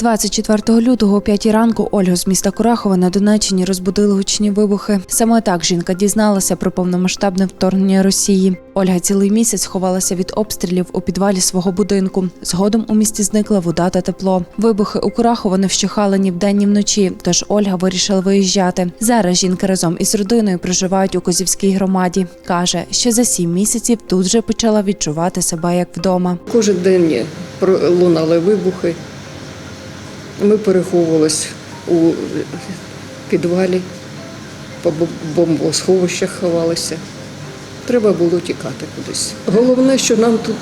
24 лютого о 5 ранку Ольгу з міста Курахова на Донеччині розбудили гучні вибухи. Саме так жінка дізналася про повномасштабне вторгнення Росії. Ольга цілий місяць ховалася від обстрілів у підвалі свого будинку. Згодом у місті зникла вода та тепло. Вибухи у Курахово не вщухали ні вдень, ні вночі. Тож Ольга вирішила виїжджати. Зараз жінка разом із родиною проживають у Козівській громаді. каже, що за сім місяців тут вже почала відчувати себе як вдома. Кожен день лунали вибухи. Ми переховувалися у підвалі, по бомбосховищах ховалися. Треба було тікати кудись. Головне, що нам тут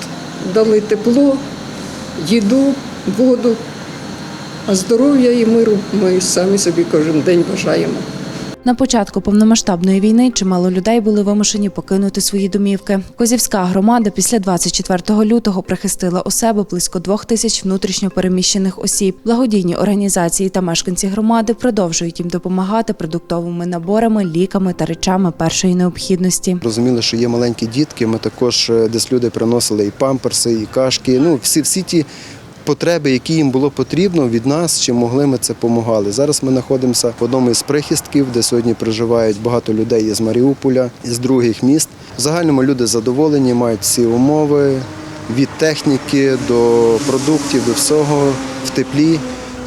дали тепло, їду, воду, а здоров'я і миру ми самі собі кожен день бажаємо. На початку повномасштабної війни чимало людей були вимушені покинути свої домівки. Козівська громада після 24 лютого прихистила у себе близько двох тисяч внутрішньо переміщених осіб. Благодійні організації та мешканці громади продовжують їм допомагати продуктовими наборами, ліками та речами першої необхідності. Розуміли, що є маленькі дітки. Ми також е, десь люди приносили і памперси, і кашки. Ну, всі, всі ті потреби, які їм було потрібно від нас, чи могли ми це допомагали. Зараз ми знаходимося в одному із прихистків, де сьогодні проживають багато людей із Маріуполя, із других міст. В загальному люди задоволені, мають всі умови від техніки до продуктів, до всього в теплі.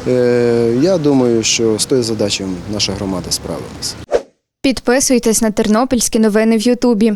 Е, Я думаю, що з тою задачею наша громада справилася. Підписуйтесь на тернопільські новини в Ютубі.